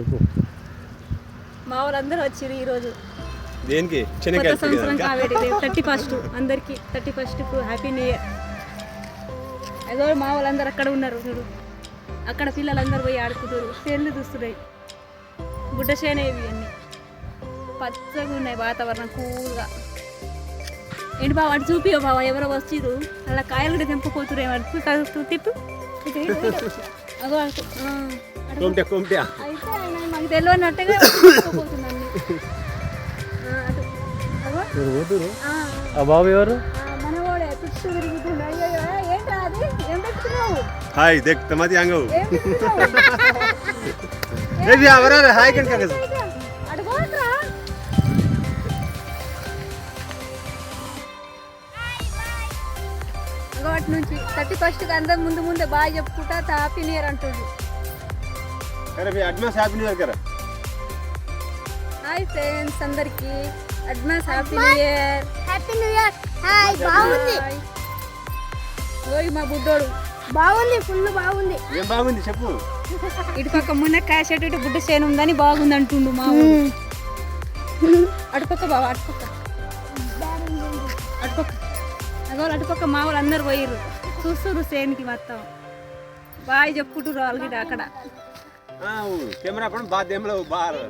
చెప్పు. మా వాళ్ళందరూ వచ్చిర్రు ఈరోజు దేనికి? కొత్త సంవత్సరం కావేరి థర్టీ ఫస్ట్. అందరికి థర్టీ ఫస్ట్కు హ్యాపీ న్యూ ఇయర్. ఏదో మా వాళ్ళందరూ అక్కడ ఉన్నారు చూడు. అక్కడ పిల్లలందరూ పోయి ఆడుకుంటారు చేనులు చూస్తున్నాయి. గుడ్డ చేనే ఇవి అన్నీ. పచ్చగా ఉన్నాయి వాతావరణం కూల్గా. ఏంటి బావ అటు చూపి బావ ఎవరో వచ్చిర్రు. అలా కాయలు కూడా తెంపుకోతురు కాదు తిప్పు. అటు. మాకు తెలియనట్టుగా ఆ, బాబు ఎవరు హాయ్ దేక్ తమాది ఏం హాయ్ కన్ నుంచి. థర్టీ ఫస్ట్కి అందరు ముందు ముందే బాగా చెప్పుకుంటా హ్యాపీ న్యూ ఇయర్ అంటుంది కరే బి అడ్వాన్స్ హ్యాపీ న్యూ ఇయర్ కరా హాయ్ ఫ్రెండ్స్ అందరికి. Advance happy new year. Happy new year. Hi బాగుంది. ఓయ్ మా బుడ్డోడు. బాగుంది ఫుల్ బాగుంది. ఏం బాగుంది చెప్పు. ఇటు పక్క మునక్కాయ చెట్టు ఇటు బుడ్డ చేను ఉందని బాగుంది అంటుండు మా. అటుపక్క బావ అటుపక్క అటుపక్క అగో అటుపక్క మా వాళ్ళు అందరు పోయిర్రు. చూస్తుర్రు చేనుకి మొత్తం. బాయ్ చెప్పుకుంటారు వాళ్ళకి అక్కడ. ఆ కెమెరా పడం బార్.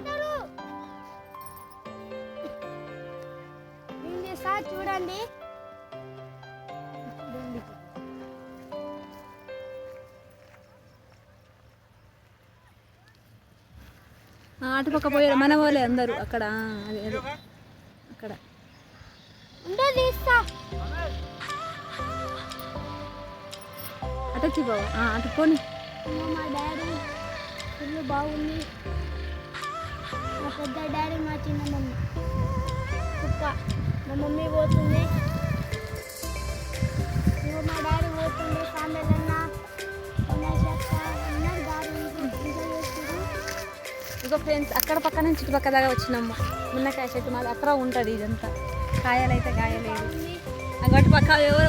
నేను చేస్తా చూడండి. అటుపక్క పోయారు. మన వాళ్ళే అందరూ. అక్కడ ఆ, అదే అదే. అక్కడ. అటు వచ్చి ఆ, అటు పోని. అమ్మ, మా డాడీ. ఫుల్ బాగుంది. మా పెద్ద డాడీ మా చిన్న మమ్మీ. కుక్క. మా మమ్మీ పోతుంది ఇగో మా డాడీ పోతుంది సాంబెలన్న ఇగో ఫ్రెండ్స్ అక్కడ పక్క నుంచి ఇటు పక్క దాకా వచ్చినాము మునక్కాయ చెట్టు మాది అక్కడ ఉంటుంది ఇదంతా. కాయలైతే కాయలేదు. గట్టు పక్క ఎవరో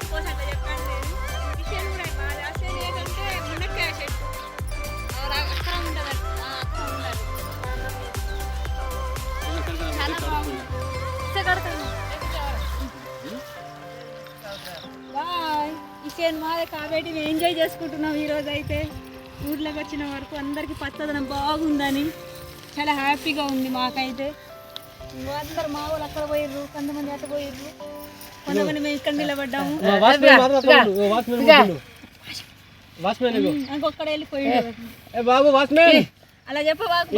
బాయ్ ఈ చేను మాదే కాబట్టి మేము ఎంజాయ్ చేసుకుంటున్నాం ఈరోజు అయితే. ఊర్లోకి వచ్చిన వరకు అందరికీ పచ్చదనం బాగుందని చాలా హ్యాపీగా ఉంది మాకైతే. అందరు మా వాళ్ళు అక్కడ పోయిర్రు కొంతమంది అటు పోయిర్రు కొంతమంది మేము ఇక్కడ నిలబడ్డాము. ఇంకొక్కడ వెళ్ళిపోయిండు. బాబు వాచ్మెన్! అలా చెప్పవాకు